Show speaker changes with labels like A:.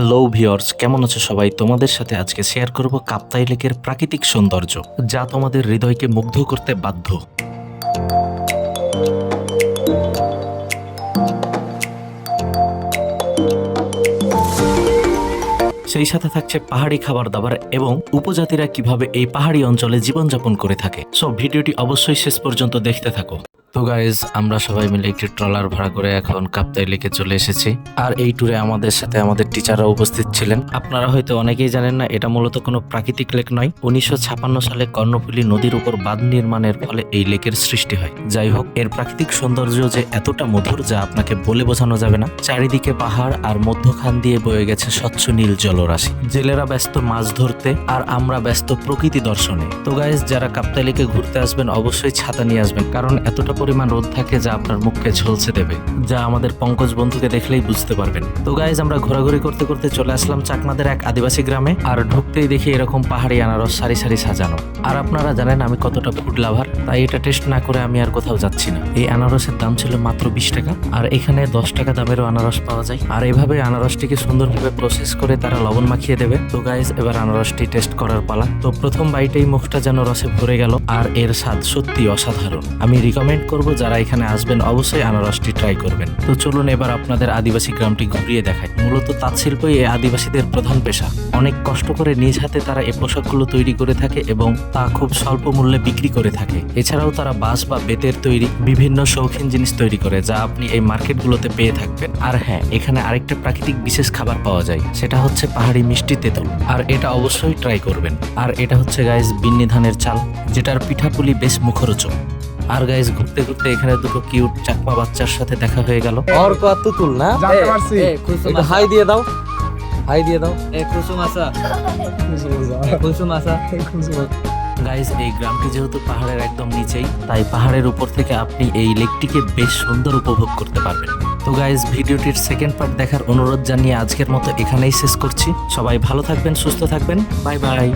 A: Hello viewers কেমন আছো সবাই? তোমাদের সাথে আজকে শেয়ার করব কাপ্তাই লেকের প্রাকৃতিক সৌন্দর্য, যা তোমাদের হৃদয়কে মুগ্ধ করতে বাধ্য। সেই সাথে থাকছে পাহাড়ি খাবার দাবার এবং উপজাতিরা কীভাবে এই পাহাড়ি অঞ্চলে জীবনযাপন করে থাকে। সো ভিডিওটি অবশ্যই শেষ পর্যন্ত দেখতে থাকো। তো গাইজ আমরা সবাই মিলে একটি ট্রলার ভাড়া করে এখন কাপ্তাই লেকে চলে এসেছি। আর এই ট্যুরে আমাদের সাথে আমাদের টিচাররা উপস্থিত ছিলেন। আপনারা হয়তো অনেকেই জানেন না, এটা মূলত কোনো প্রাকৃতিক লেক নয়। উনিশশো সালে কর্ণফুলী নদীর উপর বাঁধ নির্মাণের ফলে এই লেকের সৃষ্টি হয়। যাই হোক, এর প্রাকৃতিক সৌন্দর্য যে এতটা মধুর যা আপনাকে বলে বোঝানো যাবে না। চারিদিকে পাহাড় আর মধ্যখান দিয়ে বয়ে গেছে স্বচ্ছ নীল জলরাশি। জেলেরা ব্যস্ত মাছ ধরতে আর আমরা ব্যস্ত প্রকৃতি দর্শনে। তো গাইজ যারা কাপ্তাই লেকে ঘুরতে আসবেন, অবশ্যই ছাতা নিয়ে আসবেন। কারণ এতটা পরিমাণ রোদ থাকে যা আপনার মুখকে ঝলসে দেবে, যা আমাদের পঙ্কজ বন্ধুকে দেখলেই বুঝতে পারবেন। তো গাইজ আমরা ঘোরাঘুরি করতে করতে চলে আসলাম চাকমাদের এক আদিবাসী গ্রামে, আর ঢুকতেই দেখি এরকম পাহাড়ি আনারস সারি সারি সাজানো। আর আপনারা জানেন আমি কতটা ফুড লাভার তাই এটা টেস্ট না করে আমি আর কোথাও যাচ্ছি না। এই আনারসের দাম ছিল মাত্র বিশ টাকা, আর এখানে দশ টাকা দামেরও আনারস পাওয়া যায়। আর এভাবে আনারসটিকে সুন্দরভাবে প্রসেস করে তারা লবণ মাখিয়ে দেবে। তো গাইজ এবার আনারসটি টেস্ট করার পালা। তো প্রথম বাইটেই মুখটা যেন রসে ভরে গেল, আর এর স্বাদ সত্যি অসাধারণ। আমি রিকমেন্ড করব, যারা এখানে আসবেন অবশ্যই আনারসটি ট্রাই করবেন। তো চলুন এবার আপনাদের আদিবাসী গ্রামটি ঘুরিয়ে দেখায় মূলত তাঁত শিল্পই এই আদিবাসীদের প্রধান পেশা। অনেক কষ্ট করে নিজ হাতে তারা এই পোশাকগুলো তৈরি করে থাকে এবং তা খুব স্বল্প মূল্যে বিক্রি করে থাকে। এছাড়াও তারা বাঁশ বা বেতের তৈরি বিভিন্ন শৌখিন জিনিস তৈরি করে, যা আপনি এই মার্কেটগুলোতে পেয়ে থাকবেন। আর হ্যাঁ এখানে আরেকটা প্রাকৃতিক বিশেষ খাবার পাওয়া যায়, সেটা হচ্ছে পাহাড়ি মিষ্টি তেঁতুল। আর এটা অবশ্যই ট্রাই করবেন। আর এটা হচ্ছে গাইজ বিন্নি ধানের চাল, যেটার পিঠাপুলি বেশ মুখরোচক। আর গাইস ঘুরতে ঘুরতে এখানে দুটো কিউট চাকমা বাচ্চার সাথে দেখা হয়ে গেল।
B: অর্ক আর তুতুল না?
C: জানতে পারছি।
B: একটু হাই দিয়ে দাও। হাই দিয়ে দাও।
D: এ কুসুম আসা কুসুম আসা
A: গাইজ এই গ্রামটি যেহেতু পাহাড়ের একদম নিচেই তাই পাহাড়ের উপর থেকে আপনি এই লেকটিকে বেশ সুন্দর উপভোগ করতে পারবেন। তো গাইজ ভিডিওটির সেকেন্ড পার্ট দেখার অনুরোধ জানিয়ে আজকের মতো এখানেই শেষ করছি। সবাই ভালো থাকবেন সুস্থ থাকবেন। Bye bye